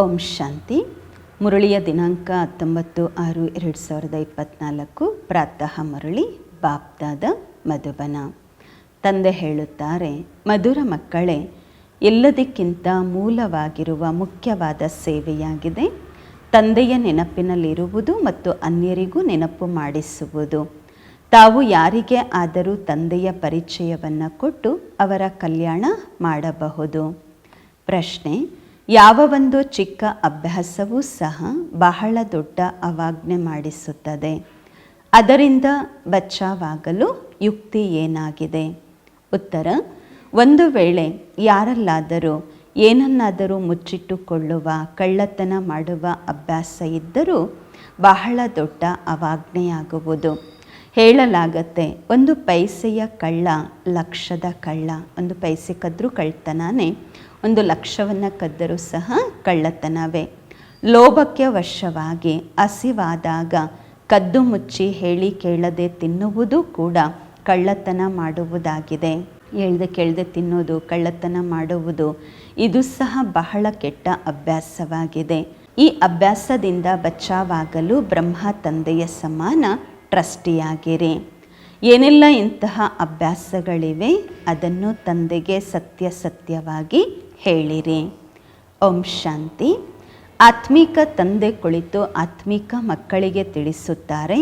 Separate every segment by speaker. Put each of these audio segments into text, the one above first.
Speaker 1: ಓಂ ಶಾಂತಿ. ಮುರಳಿಯ ದಿನಾಂಕ ಹತ್ತೊಂಬತ್ತು ಆರು ಎರಡು ಸಾವಿರದ ಇಪ್ಪತ್ತ್ನಾಲ್ಕು ಪ್ರಾತಃ ಮುರಳಿ ಬಾಪ್ದಾದ ಮಧುಬನ. ತಂದೆ ಹೇಳುತ್ತಾರೆ, ಮಧುರ ಮಕ್ಕಳೇ, ಎಲ್ಲದಕ್ಕಿಂತ ಮೂಲವಾಗಿರುವ ಮುಖ್ಯವಾದ ಸೇವೆಯಾಗಿದೆ. ತಂದೆಯ ನೆನಪಿನಲ್ಲಿರುವುದು ಮತ್ತು ಅನ್ಯರಿಗೂ ನೆನಪು ಮಾಡಿಸುವುದು. ತಾವು ಯಾರಿಗೆ ಆದರೂ ತಂದೆಯ ಪರಿಚಯವನ್ನು ಕೊಟ್ಟು ಅವರ ಕಲ್ಯಾಣ ಮಾಡಬಹುದು. ಪ್ರಶ್ನೆ ಯಾವ ಒಂದು ಚಿಕ್ಕ ಅಭ್ಯಾಸವೂ ಸಹ ಬಹಳ ದೊಡ್ಡ ಅವಾಜ್ಞೆ ಮಾಡಿಸುತ್ತದೆ. ಅದರಿಂದ ಬಚಾವಾಗಲು ಯುಕ್ತಿ ಏನಾಗಿದೆ? ಉತ್ತರ, ಒಂದು ವೇಳೆ ಯಾರಲ್ಲಾದರೂ ಏನನ್ನಾದರೂ ಮುಚ್ಚಿಟ್ಟುಕೊಳ್ಳುವ, ಕಳ್ಳತನ ಮಾಡುವ ಅಭ್ಯಾಸ ಇದ್ದರೂ ಬಹಳ ದೊಡ್ಡ ಅವಾಜ್ಞೆಯಾಗುವುದು ಹೇಳಲಾಗತ್ತೆ, ಒಂದು ಪೈಸೆಯ ಕಳ್ಳ, ಲಕ್ಷದ ಕಳ್ಳ, ಒಂದು ಪೈಸೆ ಕದ್ರೂ ಕಳ್ತನಾನೇ ಒಂದು ಲಕ್ಷವನ್ನು ಕದ್ದರೂ ಸಹ ಕಳ್ಳತನವೇ. ಲೋಭಕ್ಕೆ ವಶವಾಗಿ ಹಸಿವಾದಾಗ ಕದ್ದು ಮುಚ್ಚಿ ಹೇಳಿ ಕೇಳದೆ ತಿನ್ನುವುದು ಕೂಡ ಕಳ್ಳತನ ಮಾಡುವುದಾಗಿದೆ. ಹೇಳ್ದೆ ಕೇಳದೆ ತಿನ್ನೋದು ಕಳ್ಳತನ ಮಾಡುವುದು, ಇದು ಸಹ ಬಹಳ ಕೆಟ್ಟ ಅಭ್ಯಾಸವಾಗಿದೆ. ಈ ಅಭ್ಯಾಸದಿಂದ ಬಚಾವಾಗಲು ಬ್ರಹ್ಮ ತಂದೆಯ ಸಮಾನ ಟ್ರಸ್ಟಿಯಾಗಿರಿ. ಏನೆಲ್ಲ ಇಂತಹ ಅಭ್ಯಾಸಗಳಿವೆ, ಅದನ್ನು ತಂದೆಗೆ ಸತ್ಯ ಸತ್ಯವಾಗಿ ಹೇಳಿರಿ. ಓಂ ಶಾಂತಿ. ಆತ್ಮಿಕ ತಂದೆ ಕುಳಿತು ಆತ್ಮಿಕ ಮಕ್ಕಳಿಗೆ ತಿಳಿಸುತ್ತಾರೆ.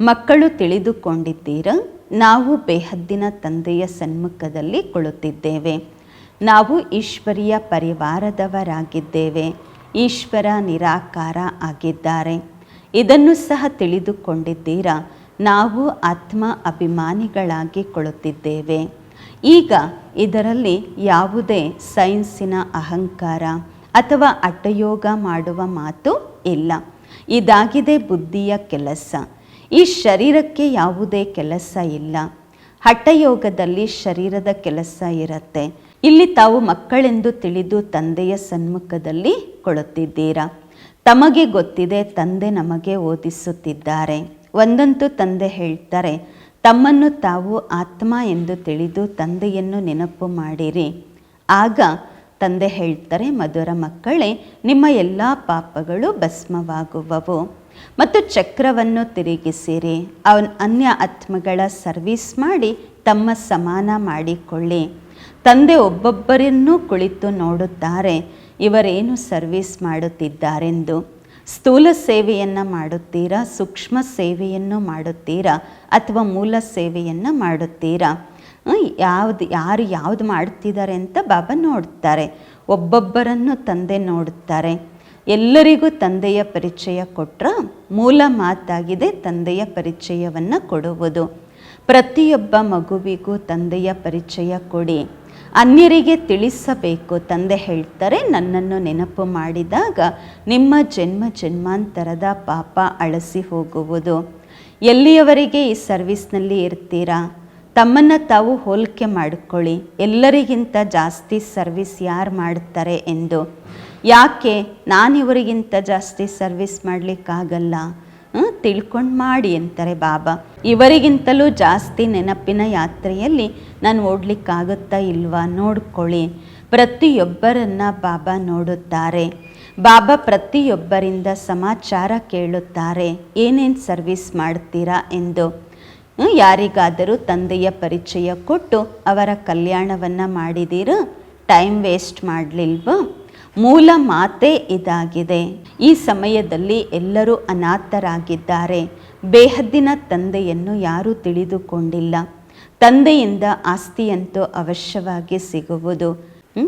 Speaker 1: ಮಕ್ಕಳು ತಿಳಿದುಕೊಂಡಿದ್ದೀರ? ನಾವು ಬೇಹದ್ದಿನ ತಂದೆಯ ಸನ್ಮುಖದಲ್ಲಿ ಕುಳಿತಿದ್ದೇವೆ. ನಾವು ಈಶ್ವರಿಯ ಪರಿವಾರದವರಾಗಿದ್ದೇವೆ. ಈಶ್ವರ ನಿರಾಕಾರ ಆಗಿದ್ದಾರೆ. ಇದನ್ನು ಸಹ ತಿಳಿದುಕೊಂಡಿದ್ದೀರ? ನಾವು ಆತ್ಮ ಅಭಿಮಾನಿಗಳಾಗಿ ಕೊಳುತ್ತಿದ್ದೇವೆ ಈಗ ಇದರಲ್ಲಿ ಯಾವುದೇ ಸೈನ್ಸಿನ ಅಹಂಕಾರ ಅಥವಾ ಅಟ್ಟಯೋಗ ಮಾಡುವ ಮಾತು ಇಲ್ಲ. ಇದಾಗಿದೆ ಬುದ್ಧಿಯ ಕೆಲಸ. ಈ ಶರೀರಕ್ಕೆ ಯಾವುದೇ ಕೆಲಸ ಇಲ್ಲ. ಹಠಯೋಗದಲ್ಲಿ ಶರೀರದ ಕೆಲಸ ಇರುತ್ತೆ. ಇಲ್ಲಿ ತಾವು ಮಕ್ಕಳೆಂದು ತಿಳಿದು ತಂದೆಯ ಸನ್ಮುಖದಲ್ಲಿ ಕೊಳುತ್ತಿದ್ದೀರಾ ತಮಗೆ ಗೊತ್ತಿದೆ ತಂದೆ ನಮಗೆ ಓದಿಸುತ್ತಿದ್ದಾರೆ. ಒಂದಂತೂ ತಂದೆ ಹೇಳ್ತಾರೆ ತಮ್ಮನ್ನು ತಾವು ಆತ್ಮ ಎಂದು ತಿಳಿದು ತಂದೆಯನ್ನು ನೆನಪು ಮಾಡಿರಿ. ಆಗ ತಂದೆ ಹೇಳ್ತಾರೆ, ಮಧುರ ಮಕ್ಕಳೇ, ನಿಮ್ಮ ಎಲ್ಲ ಪಾಪಗಳು ಭಸ್ಮವಾಗುವವು ಮತ್ತು ಚಕ್ರವನ್ನು ತಿರುಗಿಸಿರಿ. ಅವನ್ ಅನ್ಯ ಆತ್ಮಗಳ ಸರ್ವಿಸ್ ಮಾಡಿ ತಮ್ಮ ಸಮಾನ ಮಾಡಿಕೊಳ್ಳಿ. ತಂದೆ ಒಬ್ಬೊಬ್ಬರನ್ನೂ ಕುಳಿತು ನೋಡುತ್ತಾರೆ, ಇವರೇನು ಸರ್ವಿಸ್ ಮಾಡುತ್ತಿದ್ದಾರೆಂದು. ಸ್ಥೂಲ ಸೇವೆಯನ್ನು ಮಾಡುತ್ತೀರಾ? ಸೂಕ್ಷ್ಮ ಸೇವೆಯನ್ನು ಮಾಡುತ್ತೀರಾ? ಅಥವಾ ಮೂಲ ಸೇವೆಯನ್ನು ಮಾಡುತ್ತೀರಾ? ಯಾವುದು, ಯಾರು ಯಾವ್ದು ಮಾಡ್ತಿದ್ದಾರೆ ಅಂತ ಬಾಬಾ ನೋಡ್ತಾರೆ. ಒಬ್ಬೊಬ್ಬರನ್ನು ತಂದೆ ನೋಡುತ್ತಾರೆ. ಎಲ್ಲರಿಗೂ ತಂದೆಯ ಪರಿಚಯ ಕೊಟ್ಟರೆ ಮೂಲ ಮಾತಾಗಿದೆ ತಂದೆಯ ಪರಿಚಯವನ್ನು ಕೊಡುವುದು. ಪ್ರತಿಯೊಬ್ಬ ಮಗುವಿಗೂ ತಂದೆಯ ಪರಿಚಯ ಕೊಡಿ. ಅನ್ಯರಿಗೆ ತಿಳಿಸಬೇಕು ತಂದೆ ಹೇಳ್ತಾರೆ, ನನ್ನನ್ನು ನೆನಪು ಮಾಡಿದಾಗ ನಿಮ್ಮ ಜನ್ಮ ಜನ್ಮಾಂತರದ ಪಾಪ ಅಳಸಿ ಹೋಗುವುದು. ಎಲ್ಲಿಯವರೆಗೆ ಈ ಸರ್ವಿಸ್ನಲ್ಲಿ ಇರ್ತೀರಾ? ತಮ್ಮನ್ನು ತಾವು ಹೋಲಿಕೆ ಮಾಡಿಕೊಳ್ಳಿ, ಎಲ್ಲರಿಗಿಂತ ಜಾಸ್ತಿ ಸರ್ವಿಸ್ ಯಾರು ಮಾಡ್ತಾರೆ ಎಂದು. ಯಾಕೆ ನಾನಿವರಿಗಿಂತ ಜಾಸ್ತಿ ಸರ್ವಿಸ್ ಮಾಡಲಿಕ್ಕಾಗಲ್ಲ? ತಿಳ್ಕೊಂಡು ಮಾಡಿ ಅಂತಾರೆ ಬಾಬಾ. ಇವರಿಗಿಂತಲೂ ಜಾಸ್ತಿ ನೆನಪಿನ ಯಾತ್ರೆಯಲ್ಲಿ ನಾನು ಓಡಲಿಕ್ಕಾಗುತ್ತಾ ಇಲ್ವಾ ನೋಡ್ಕೊಳ್ಳಿ. ಪ್ರತಿಯೊಬ್ಬರನ್ನ ಬಾಬಾ ನೋಡುತ್ತಾರೆ. ಬಾಬಾ ಪ್ರತಿಯೊಬ್ಬರಿಂದ ಸಮಾಚಾರ ಕೇಳುತ್ತಾರೆ. ಏನೇನು ಸರ್ವಿಸ್ ಮಾಡ್ತೀರಾ ಎಂದು. ಯಾರಿಗಾದರೂ ತಂದೆಯ ಪರಿಚಯ ಕೊಟ್ಟು ಅವರ ಕಲ್ಯಾಣವನ್ನು ಮಾಡಿದಿರು? Time waste ಮಾಡಲಿಲ್ವಾ? ಮೂಲ ಮಾತೇ ಇದಾಗಿದೆ. ಈ ಸಮಯದಲ್ಲಿ ಎಲ್ಲರೂ ಅನಾಥರಾಗಿದ್ದಾರೆ. ಬೇಹದ್ದಿನ ತಂದೆಯನ್ನು ಯಾರೂ ತಿಳಿದುಕೊಂಡಿಲ್ಲ. ತಂದೆಯಿಂದ ಆಸ್ತಿಯಂತೂ ಅವಶ್ಯವಾಗಿ ಸಿಗುವುದು.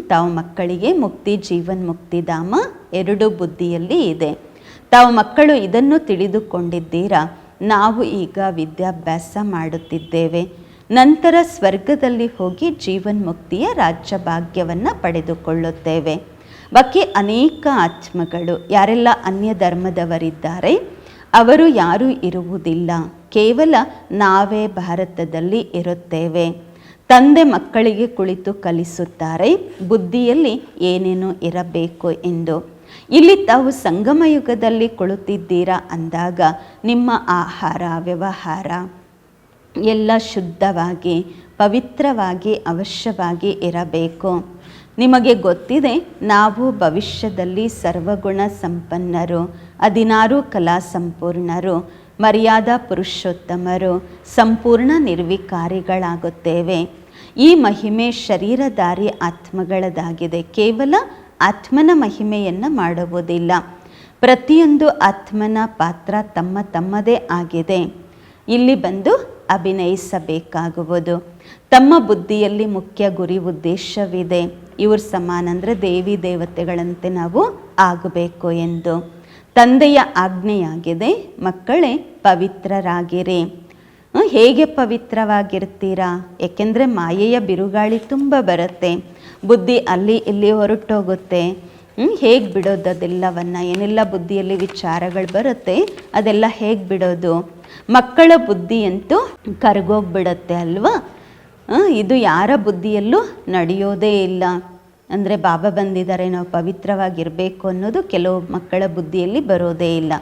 Speaker 1: ತಾವು ಮಕ್ಕಳಿಗೆ ಮುಕ್ತಿ, ಜೀವನ್ ಮುಕ್ತಿಧಾಮ ಎರಡು ಬುದ್ಧಿಯಲ್ಲಿ ಇದೆ. ತಾವು ಮಕ್ಕಳು ಇದನ್ನು ತಿಳಿದುಕೊಂಡಿದ್ದೀರಾ? ನಾವು ಈಗ ವಿದ್ಯಾಭ್ಯಾಸ ಮಾಡುತ್ತಿದ್ದೇವೆ. ನಂತರ ಸ್ವರ್ಗದಲ್ಲಿ ಹೋಗಿ ಜೀವನ್ ಮುಕ್ತಿಯ ರಾಜ್ಯ ಭಾಗ್ಯವನ್ನು ಪಡೆದುಕೊಳ್ಳುತ್ತೇವೆ. ಬಾಕಿ ಅನೇಕ ಆತ್ಮಗಳು, ಯಾರೆಲ್ಲ ಅನ್ಯ ಧರ್ಮದವರಿದ್ದಾರೆ ಅವರು ಯಾರೂ ಇರುವುದಿಲ್ಲ. ಕೇವಲ ನಾವೇ ಭಾರತದಲ್ಲಿ ಇರುತ್ತೇವೆ. ತಂದೆ ಮಕ್ಕಳಿಗೆ ಕುಳಿತು ಕಲಿಸುತ್ತಾರೆ, ಬುದ್ಧಿಯಲ್ಲಿ ಏನೇನು ಇರಬೇಕು ಎಂದು. ಇಲ್ಲಿ ತಾವು ಸಂಗಮ ಯುಗದಲ್ಲಿ ಕುಳಿತಿದ್ದೀರಾ ಅಂದಾಗ, ನಿಮ್ಮ ಆಹಾರ, ವ್ಯವಹಾರ ಎಲ್ಲ ಶುದ್ಧವಾಗಿ, ಪವಿತ್ರವಾಗಿ, ಅವಶ್ಯವಾಗಿ ಇರಬೇಕು. ನಿಮಗೆ ಗೊತ್ತಿದೆ, ನಾವು ಭವಿಷ್ಯದಲ್ಲಿ ಸರ್ವಗುಣ ಸಂಪನ್ನರು, ಹದಿನಾರು ಕಲಾ ಸಂಪೂರ್ಣರು, ಮರ್ಯಾದಾ ಪುರುಷೋತ್ತಮರು, ಸಂಪೂರ್ಣ ನಿರ್ವಿಕಾರಿಗಳಾಗುತ್ತೇವೆ. ಈ ಮಹಿಮೆ ಶರೀರಧಾರಿ ಆತ್ಮಗಳದಾಗಿದೆ ಕೇವಲ ಆತ್ಮನ ಮಹಿಮೆಯನ್ನು ಮಾಡುವುದಿಲ್ಲ. ಪ್ರತಿಯೊಂದು ಆತ್ಮನ ಪಾತ್ರ ತಮ್ಮ ತಮ್ಮದೇ ಆಗಿದೆ. ಇಲ್ಲಿ ಬಂದು ಅಭಿನಯಿಸಬೇಕಾಗುವುದು. ತಮ್ಮ ಬುದ್ಧಿಯಲ್ಲಿ ಮುಖ್ಯ ಗುರಿ ಉದ್ದೇಶವಿದೆ. ಇವ್ರ ಸಮಾನ ಅಂದರೆ ದೇವಿ ದೇವತೆಗಳಂತೆ ನಾವು ಆಗಬೇಕು ಎಂದು. ತಂದೆಯ ಆಜ್ಞೆಯಾಗಿದೆ, ಮಕ್ಕಳೇ ಪವಿತ್ರರಾಗಿರಿ. ಹೇಗೆ ಪವಿತ್ರವಾಗಿರ್ತೀರಾ? ಏಕೆಂದರೆ ಮಾಯೆಯ ಬಿರುಗಾಳಿ ತುಂಬ ಬರುತ್ತೆ. ಬುದ್ಧಿ ಅಲ್ಲಿ ಇಲ್ಲಿ ಹೊರಟೋಗುತ್ತೆ. ಹೇಗೆ ಬಿಡೋದು ಅದೆಲ್ಲವನ್ನು? ಏನೆಲ್ಲ ಬುದ್ಧಿಯಲ್ಲಿ ವಿಚಾರಗಳು ಬರುತ್ತೆ ಅದೆಲ್ಲ ಹೇಗೆ ಬಿಡೋದು? ಮಕ್ಕಳ ಬುದ್ಧಿಯಂತೂ ಕರಗೋಗ್ಬಿಡತ್ತೆ ಅಲ್ವಾ? ಇದು ಯಾರ ಬುದ್ಧಿಯಲ್ಲೂ ನಡೆಯೋದೇ ಇಲ್ಲ. ಅಂದರೆ ಬಾಬಾ ಬಂದಿದ್ದಾರೆ, ನಾವು ಪವಿತ್ರವಾಗಿರಬೇಕು ಅನ್ನೋದು ಕೆಲವು ಮಕ್ಕಳ ಬುದ್ಧಿಯಲ್ಲಿ ಬರೋದೇ ಇಲ್ಲ.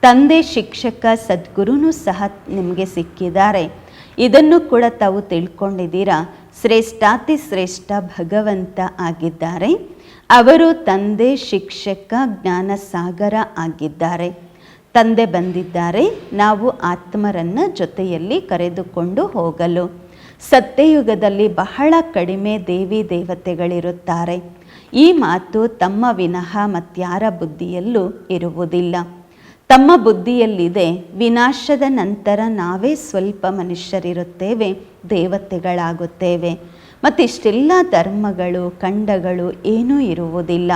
Speaker 1: ತಂದೆ, ಶಿಕ್ಷಕ, ಸದ್ಗುರುನೂ ಸಹ ನಿಮಗೆ ಸಿಕ್ಕಿದ್ದಾರೆ. ಇದನ್ನು ಕೂಡ ತಾವು ತಿಳ್ಕೊಂಡಿದ್ದೀರಾ? ಶ್ರೇಷ್ಠಾತಿ ಶ್ರೇಷ್ಠ ಭಗವಂತ ಆಗಿದ್ದಾರೆ. ಅವರು ತಂದೆ, ಶಿಕ್ಷಕ ಜ್ಞಾನ ಸಾಗರ ಆಗಿದ್ದಾರೆ. ತಂದೆ ಬಂದಿದ್ದಾರೆ, ನಾವು ಆತ್ಮರನ್ನು ಜೊತೆಯಲ್ಲಿ ಕರೆದುಕೊಂಡು ಹೋಗಲು. ಸತ್ಯಯುಗದಲ್ಲಿ ಬಹಳ ಕಡಿಮೆ ದೇವಿ ದೇವತೆಗಳಿರುತ್ತಾರೆ. ಈ ಮಾತು ತಮ್ಮ ವಿನಃ ಮತ್ಯಾರ ಬುದ್ಧಿಯಲ್ಲೂ ಇರುವುದಿಲ್ಲ. ತಮ್ಮ ಬುದ್ಧಿಯಲ್ಲಿದೆ, ವಿನಾಶದ ನಂತರ ನಾವೇ ಸ್ವಲ್ಪ ಮನುಷ್ಯರಿರುತ್ತೇವೆ, ದೇವತೆಗಳಾಗುತ್ತೇವೆ. ಮತ್ತಿಷ್ಟೆಲ್ಲ ಧರ್ಮಗಳು, ಖಂಡಗಳು ಏನೂ ಇರುವುದಿಲ್ಲ.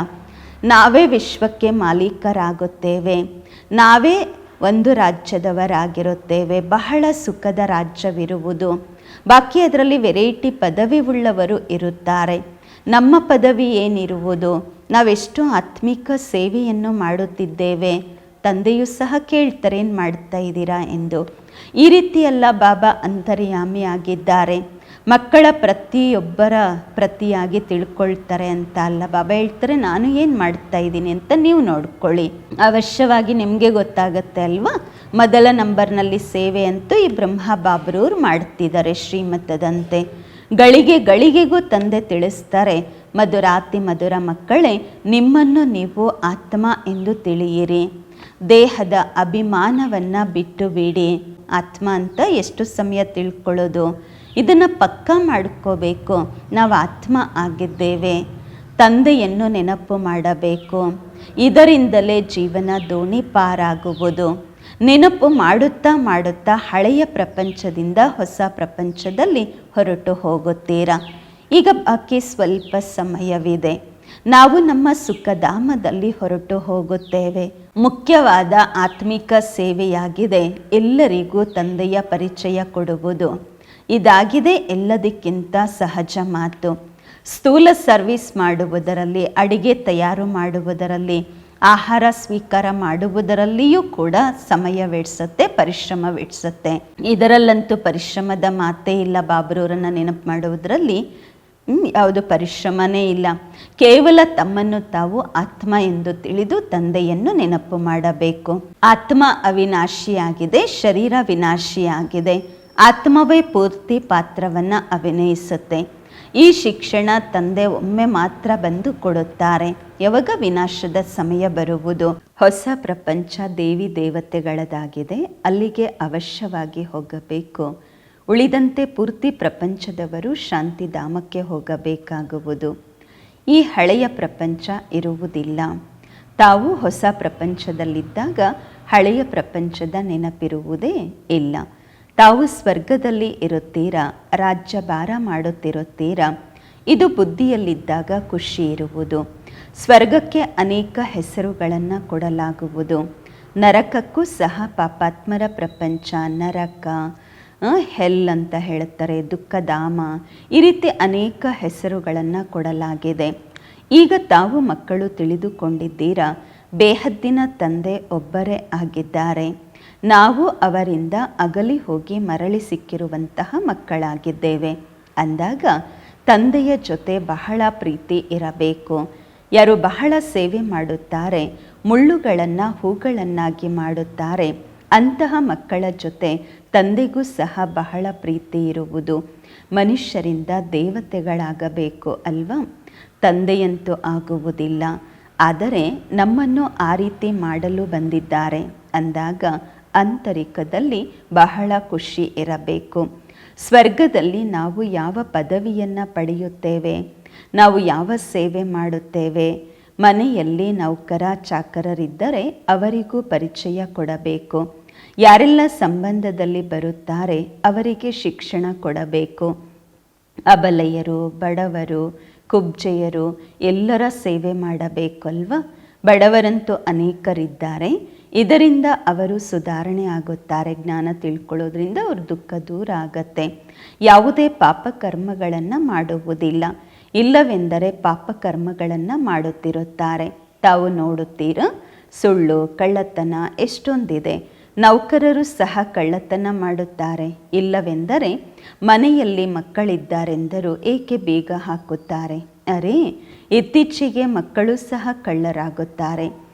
Speaker 1: ನಾವೇ ವಿಶ್ವಕ್ಕೆ ಮಾಲೀಕರಾಗುತ್ತೇವೆ. ನಾವೇ ಒಂದು ರಾಜ್ಯದವರಾಗಿರುತ್ತೇವೆ. ಬಹಳ ಸುಖದ ರಾಜ್ಯವಿರುವುದು. ಬಾಕಿ ಅದರಲ್ಲಿ ವೆರೈಟಿ ಪದವಿ ಉಳ್ಳವರು ಇರುತ್ತಾರೆ. ನಮ್ಮ ಪದವಿ ಏನಿರುವುದು? ನಾವೆಷ್ಟು ಆತ್ಮಿಕ ಸೇವೆಯನ್ನು ಮಾಡುತ್ತಿದ್ದೇವೆ? ತಂದೆಯೂ ಸಹ ಕೇಳ್ತಾರೆ, ಏನು ಮಾಡ್ತಾ ಇದ್ದೀರಾ ಎಂದು. ಈ ರೀತಿಯೆಲ್ಲ ಬಾಬಾ ಅಂತರ್ಯಾಮಿ ಆಗಿದ್ದಾರೆ ಮಕ್ಕಳ ಪ್ರತಿಯೊಬ್ಬರ ಪ್ರತಿಯಾಗಿ ತಿಳ್ಕೊಳ್ತಾರೆ ಅಂತ ಅಲ್ಲ ಬಾಬಾ. ಹೇಳ್ತಾರೆ, ನಾನು ಏನು ಮಾಡ್ತಾ ಇದ್ದೀನಿ ಅಂತ ನೀವು ನೋಡ್ಕೊಳ್ಳಿ. ಅವಶ್ಯವಾಗಿ ನಿಮಗೆ ಗೊತ್ತಾಗತ್ತೆ ಅಲ್ವಾ? ಮೊದಲ ನಂಬರ್ನಲ್ಲಿ ಸೇವೆ ಅಂತೂ ಈ ಬ್ರಹ್ಮ ಬಾಬ್ರವ್ರು ಮಾಡ್ತಿದ್ದಾರೆ ಶ್ರೀಮತದಂತೆ. ಗಳಿಗೆ ಗಳಿಗೆಗೂ ತಂದೆ ತಿಳಿಸ್ತಾರೆ, ಮಧುರಾತಿ ಮಧುರ ಮಕ್ಕಳೇ, ನಿಮ್ಮನ್ನು ನೀವು ಆತ್ಮ ಎಂದು ತಿಳಿಯಿರಿ. ದೇಹದ ಅಭಿಮಾನವನ್ನು ಬಿಟ್ಟು ಬಿಡಿ. ಆತ್ಮ ಅಂತ ಎಷ್ಟು ಸಮಯ ತಿಳ್ಕೊಳ್ಳೋದು? ಇದನ್ನು ಪಕ್ಕಾ ಮಾಡ್ಕೋಬೇಕು. ನಾವು ಆತ್ಮ ಆಗಿದ್ದೇವೆ. ತಂದೆಯನ್ನು ನೆನಪು ಮಾಡಬೇಕು. ಇದರಿಂದಲೇ ಜೀವನ ದೋಣಿ ಪಾರಾಗುವುದು. ನೆನಪು ಮಾಡುತ್ತಾ ಮಾಡುತ್ತಾ ಹಳೆಯ ಪ್ರಪಂಚದಿಂದ ಹೊಸ ಪ್ರಪಂಚದಲ್ಲಿ ಹೊರಟು ಹೋಗುತ್ತೀರಾ? ಈಗ ಬಾಕಿ ಸ್ವಲ್ಪ ಸಮಯವಿದೆ. ನಾವು ನಮ್ಮ ಸುಖಧಾಮದಲ್ಲಿ ಹೊರಟು ಹೋಗುತ್ತೇವೆ. ಮುಖ್ಯವಾದ ಆತ್ಮಿಕ ಸೇವೆಯಾಗಿದೆ. ಎಲ್ಲರಿಗೂ ತಂದೆಯ ಪರಿಚಯ ಕೊಡುವುದು. ಇದಾಗಿದೆ ಎಲ್ಲದಕ್ಕಿಂತ ಸಹಜ ಮಾತು. ಸ್ಥೂಲ ಸರ್ವಿಸ್ ಮಾಡುವುದರಲ್ಲಿ, ಅಡಿಗೆ ತಯಾರು ಮಾಡುವುದರಲ್ಲಿ, ಆಹಾರ ಸ್ವೀಕಾರ ಮಾಡುವುದರಲ್ಲಿಯೂ ಕೂಡ ಪರಿಶ್ರಮ ಪರಿಶ್ರಮವೆಡ್ಸತ್ತೆ ಇದರಲ್ಲಂತೂ ಪರಿಶ್ರಮದ ಮಾತೇ ಇಲ್ಲ ಬಾಬ್ರವರನ್ನು ನೆನಪು ಮಾಡುವುದರಲ್ಲಿ. ಯಾವುದು ಪರಿಶ್ರಮನೇ ಇಲ್ಲ. ಕೇವಲ ತಮ್ಮನ್ನು ತಾವು ಆತ್ಮ ಎಂದು ತಿಳಿದು ತಂದೆಯನ್ನು ನೆನಪು ಮಾಡಬೇಕು. ಆತ್ಮ ಅವಿನಾಶಿಯಾಗಿದೆ, ಶರೀರ ವಿನಾಶಿಯಾಗಿದೆ. ಆತ್ಮವೇ ಪೂರ್ತಿ ಪಾತ್ರವನ್ನು ಅಭಿನಯಿಸುತ್ತೆ. ಈ ಶಿಕ್ಷಣ ತಂದೆ ಒಮ್ಮೆ ಮಾತ್ರ ಬಂದು ಕೊಡುತ್ತಾರೆ. ಯಾವಾಗ ವಿನಾಶದ ಸಮಯ ಬರುವುದು? ಹೊಸ ಪ್ರಪಂಚ ದೇವಿ ದೇವತೆಗಳದಾಗಿದೆ. ಅಲ್ಲಿಗೆ ಅವಶ್ಯವಾಗಿ ಹೋಗಬೇಕು. ಉಳಿದಂತೆ ಪೂರ್ತಿ ಪ್ರಪಂಚದವರು ಶಾಂತಿಧಾಮಕ್ಕೆ ಹೋಗಬೇಕಾಗುವುದು. ಈ ಹಳೆಯ ಪ್ರಪಂಚ ಇರುವುದಿಲ್ಲ. ತಾವು ಹೊಸ ಪ್ರಪಂಚದಲ್ಲಿದ್ದಾಗ ಹಳೆಯ ಪ್ರಪಂಚದ ನೆನಪಿರುವುದೇ ಇಲ್ಲ. ತಾವು ಸ್ವರ್ಗದಲ್ಲಿ ಇರುತ್ತೀರಾ ರಾಜ್ಯಭಾರ ಮಾಡುತ್ತಿರುತ್ತೀರಾ? ಇದು ಬುದ್ಧಿಯಲ್ಲಿದ್ದಾಗ ಖುಷಿ ಇರುವುದು. ಸ್ವರ್ಗಕ್ಕೆ ಅನೇಕ ಹೆಸರುಗಳನ್ನು ಕೊಡಲಾಗುವುದು. ನರಕಕ್ಕೂ ಸಹ ಪಾಪಾತ್ಮರ ಪ್ರಪಂಚ ನರಕ ಹೆಲ್ ಅಂತ ಹೇಳುತ್ತಾರೆ ದುಃಖಧಾಮ ಈ ರೀತಿ ಅನೇಕ ಹೆಸರುಗಳನ್ನು ಕೊಡಲಾಗಿದೆ. ಈಗ ತಾವು ಮಕ್ಕಳು ತಿಳಿದುಕೊಂಡಿದ್ದೀರಾ, ಬೇಹದ್ದಿನ ತಂದೆ ಒಬ್ಬರೇ ಆಗಿದ್ದಾರೆ. ನಾವು ಅವರಿಂದ ಅಗಲಿ ಹೋಗಿ ಮರಳಿ ಸಿಕ್ಕಿರುವಂತಹ ಮಕ್ಕಳಾಗಿದ್ದೇವೆ. ಅಂದಾಗ ತಂದೆಯ ಜೊತೆ ಬಹಳ ಪ್ರೀತಿ ಇರಬೇಕು. ಯಾರು ಬಹಳ ಸೇವೆ ಮಾಡುತ್ತಾರೆ, ಮುಳ್ಳುಗಳನ್ನು ಹೂಗಳನ್ನಾಗಿ ಮಾಡುತ್ತಾರೆ, ಅಂತಹ ಮಕ್ಕಳ ಜೊತೆ ತಂದೆಗೂ ಸಹ ಬಹಳ ಪ್ರೀತಿ ಇರುವುದು. ಮನುಷ್ಯರಿಂದ ದೇವತೆಗಳಾಗಬೇಕು ಅಲ್ವಾ? ತಂದೆಯಂತೂ ಆಗುವುದಿಲ್ಲ. ಆದರೆ ನಮ್ಮನ್ನು ಆ ರೀತಿ ಮಾಡಲು ಬಂದಿದ್ದಾರೆ. ಅಂದಾಗ ಆಂತರಿಕದಲ್ಲಿ ಬಹಳ ಖುಷಿ ಇರಬೇಕು. ಸ್ವರ್ಗದಲ್ಲಿ ನಾವು ಯಾವ ಪದವಿಯನ್ನು ಪಡೆಯುತ್ತೇವೆ? ನಾವು ಯಾವ ಸೇವೆ ಮಾಡುತ್ತೇವೆ? ಮನೆಯಲ್ಲಿ ನೌಕರ ಚಾಕರರಿದ್ದರೆ ಅವರಿಗೂ ಪರಿಚಯ ಕೊಡಬೇಕು. ಯಾರೆಲ್ಲ ಸಂಬಂಧದಲ್ಲಿ ಬರುತ್ತಾರೆ ಅವರಿಗೆ ಶಿಕ್ಷಣ ಕೊಡಬೇಕು. ಅಬಲೆಯರು, ಬಡವರು, ಕುಬ್ಜೆಯರು ಎಲ್ಲರ ಸೇವೆ ಮಾಡಬೇಕಲ್ವ? ಬಡವರಂತೂ ಅನೇಕರಿದ್ದಾರೆ. ಇದರಿಂದ ಅವರು ಸುಧಾರಣೆ ಆಗುತ್ತಾರೆ. ಜ್ಞಾನ ತಿಳ್ಕೊಳ್ಳೋದ್ರಿಂದ ಅವ್ರ ದುಃಖ ದೂರ ಆಗತ್ತೆ. ಯಾವುದೇ ಪಾಪಕರ್ಮಗಳನ್ನು ಮಾಡುವುದಿಲ್ಲ. ಇಲ್ಲವೆಂದರೆ ಪಾಪಕರ್ಮಗಳನ್ನು ಮಾಡುತ್ತಿರುತ್ತಾರೆ. ತಾವು ನೋಡುತ್ತೀರ? ಸುಳ್ಳು, ಕಳ್ಳತನ ಎಷ್ಟೊಂದಿದೆ. ನೌಕರರು ಸಹ ಕಳ್ಳತನ ಮಾಡುತ್ತಾರೆ. ಇಲ್ಲವೆಂದರೆ ಮನೆಯಲ್ಲಿ ಮಕ್ಕಳಿದ್ದಾರೆಂದರೂ ಏಕೆ ಬೀಗ ಹಾಕುತ್ತಾರೆ? ಅರೇ, ಇತ್ತೀಚೆಗೆ ಮಕ್ಕಳು ಸಹ ಕಳ್ಳರಾಗುತ್ತಾರೆ.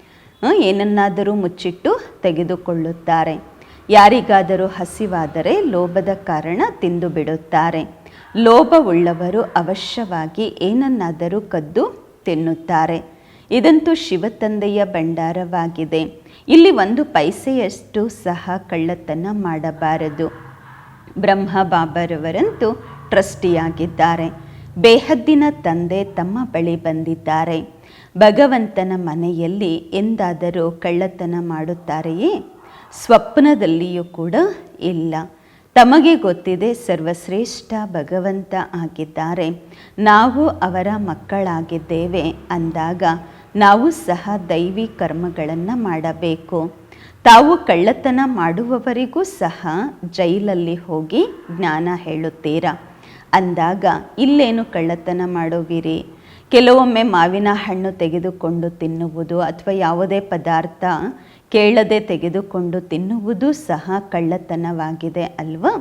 Speaker 1: ಏನನ್ನಾದರೂ ಮುಚ್ಚಿಟ್ಟು ತೆಗೆದುಕೊಳ್ಳುತ್ತಾರೆ. ಯಾರಿಗಾದರೂ ಹಸಿವಾದರೆ ಲೋಭದ ಕಾರಣ ತಿಂದು ಬಿಡುತ್ತಾರೆ. ಲೋಭವುಳ್ಳವರು ಅವಶ್ಯವಾಗಿ ಏನನ್ನಾದರೂ ಕದ್ದು ತಿನ್ನುತ್ತಾರೆ. ಇದಂತೂ ಶಿವತಂದೆಯ ಭಂಡಾರವಾಗಿದೆ. ಇಲ್ಲಿ ಒಂದು ಪೈಸೆಯಷ್ಟು ಸಹ ಕಳ್ಳತನ ಮಾಡಬಾರದು. ಬ್ರಹ್ಮ ಬಾಬರವರಂತೂ ಟ್ರಸ್ಟಿಯಾಗಿದ್ದಾರೆ. ಬೇಹದ್ದಿನ ತಂದೆ ತಮ್ಮ ಬಳಿ ಬಂದಿದ್ದಾರೆ. ಭಗವಂತನ ಮನೆಯಲ್ಲಿ ಎಂದಾದರೂ ಕಳ್ಳತನ ಮಾಡುತ್ತಾರೆಯೇ? ಸ್ವಪ್ನದಲ್ಲಿಯೂ ಕೂಡ ಇಲ್ಲ. ತಮಗೆ ಗೊತ್ತಿದೆ ಸರ್ವಶ್ರೇಷ್ಠ ಭಗವಂತ ಆಗಿದ್ದಾರೆ. ನಾವು ಅವರ ಮಕ್ಕಳಾಗಿದ್ದೇವೆ ಅಂದಾಗ ನಾವು ಸಹ ದೈವಿ ಕರ್ಮಗಳನ್ನು ಮಾಡಬೇಕು. ತಾವು ಕಳ್ಳತನ ಮಾಡುವವರಿಗೂ ಸಹ ಜೈಲಲ್ಲಿ ಹೋಗಿ ಜ್ಞಾನ ಹೇಳುತ್ತೀರಾ? ಅಂದಾಗ ಇಲ್ಲೇನು ಕಳ್ಳತನ ಮಾಡುವಿರಿ? ಕೆಲವೊಮ್ಮೆ ಮಾವಿನ ಹಣ್ಣು ತೆಗೆದುಕೊಂಡು ತಿನ್ನುವುದು ಅಥವಾ ಯಾವುದೇ ಪದಾರ್ಥ ಕೇಳದೆ ತೆಗೆದುಕೊಂಡು ತಿನ್ನುವುದು ಸಹ ಕಳ್ಳತನವಾಗಿದೆ ಅಲ್ವಾ?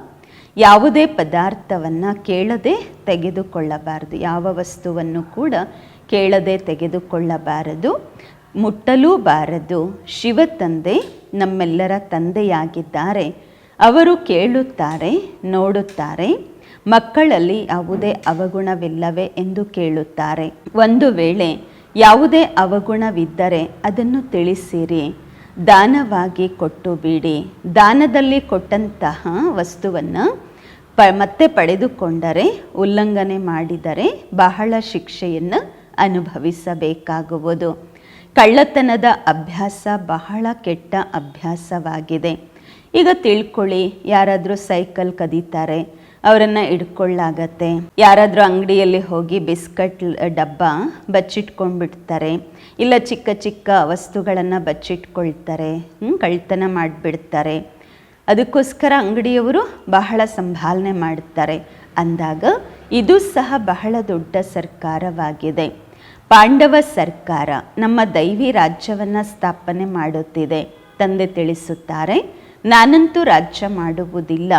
Speaker 1: ಯಾವುದೇ ಪದಾರ್ಥವನ್ನು ಕೇಳದೆ ತೆಗೆದುಕೊಳ್ಳಬಾರದು. ಯಾವ ವಸ್ತುವನ್ನು ಕೂಡ ಕೇಳದೆ ತೆಗೆದುಕೊಳ್ಳಬಾರದು. ಮುಟ್ಟಲೂ ಬಾರದು ಶಿವ ತಂದೆ ನಮ್ಮೆಲ್ಲರ ತಂದೆಯಾಗಿದ್ದಾರೆ. ಅವರು ಕೇಳುತ್ತಾರೆ, ನೋಡುತ್ತಾರೆ. ಮಕ್ಕಳಲ್ಲಿ ಯಾವುದೇ ಅವಗುಣವಿಲ್ಲವೇ ಎಂದು ಕೇಳುತ್ತಾರೆ. ಒಂದು ವೇಳೆ ಯಾವುದೇ ಅವಗುಣವಿದ್ದರೆ ಅದನ್ನು ತಿಳಿಸಿರಿ. ದಾನವಾಗಿ ಕೊಟ್ಟು ಬಿಡಿ. ದಾನದಲ್ಲಿ ಕೊಟ್ಟಂತಹ ವಸ್ತುವನ್ನು ಪ ಮತ್ತೆ ಪಡೆದುಕೊಂಡರೆ, ಉಲ್ಲಂಘನೆ ಮಾಡಿದರೆ ಬಹಳ ಶಿಕ್ಷೆಯನ್ನು ಅನುಭವಿಸಬೇಕಾಗುವುದು. ಕಳ್ಳತನದ ಅಭ್ಯಾಸ ಬಹಳ ಕೆಟ್ಟ ಅಭ್ಯಾಸವಾಗಿದೆ. ಈಗ ತಿಳ್ಕೊಳ್ಳಿ, ಯಾರಾದರೂ ಸೈಕಲ್ ಕದೀತಾರೆ. ಅವರನ್ನು ಹಿಡ್ಕೊಳ್ಳಾಗತ್ತೆ. ಯಾರಾದರೂ ಅಂಗಡಿಯಲ್ಲಿ ಹೋಗಿ ಬಿಸ್ಕಟ್ ಡಬ್ಬ ಬಚ್ಚಿಟ್ಕೊಂಡ್ಬಿಡ್ತಾರೆ. ಇಲ್ಲ ಚಿಕ್ಕ ಚಿಕ್ಕ ವಸ್ತುಗಳನ್ನು ಬಚ್ಚಿಟ್ಕೊಳ್ತಾರೆ. ಕಳ್ತನ ಮಾಡಿಬಿಡ್ತಾರೆ. ಅದಕ್ಕೋಸ್ಕರ ಅಂಗಡಿಯವರು ಬಹಳ ಸಂಭಾಲನೆ ಮಾಡುತ್ತಾರೆ ಅಂದಾಗ ಇದು ಸಹ ಬಹಳ ದೊಡ್ಡ ಸರ್ಕಾರವಾಗಿದೆ. ಪಾಂಡವ ಸರ್ಕಾರ ನಮ್ಮ ದೈವಿ ರಾಜ್ಯವನ್ನು ಸ್ಥಾಪನೆ ಮಾಡುತ್ತಿದೆ. ತಂದೆ ತಿಳಿಸುತ್ತಾರೆ, ನಾನಂತೂ ರಾಜ್ಯ ಮಾಡುವುದಿಲ್ಲ.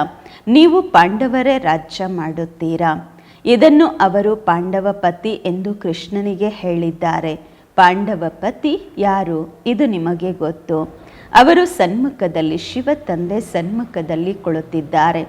Speaker 1: ನೀವು ಪಾಂಡವರೇ ರಾಜ್ಯ ಮಾಡುತ್ತೀರಾ? ಇದನ್ನು ಅವರು ಪಾಂಡವ ಪತಿ ಎಂದು ಕೃಷ್ಣನಿಗೆ ಹೇಳಿದ್ದಾರೆ. ಪಾಂಡವ ಪತಿ ಯಾರು? ಇದು ನಿಮಗೆ ಗೊತ್ತು. ಅವರು ಸನ್ಮುಖದಲ್ಲಿ ಶಿವ ತಂದೆ ಸನ್ಮುಖದಲ್ಲಿ ಕುಳಿತಿದ್ದಾರೆ.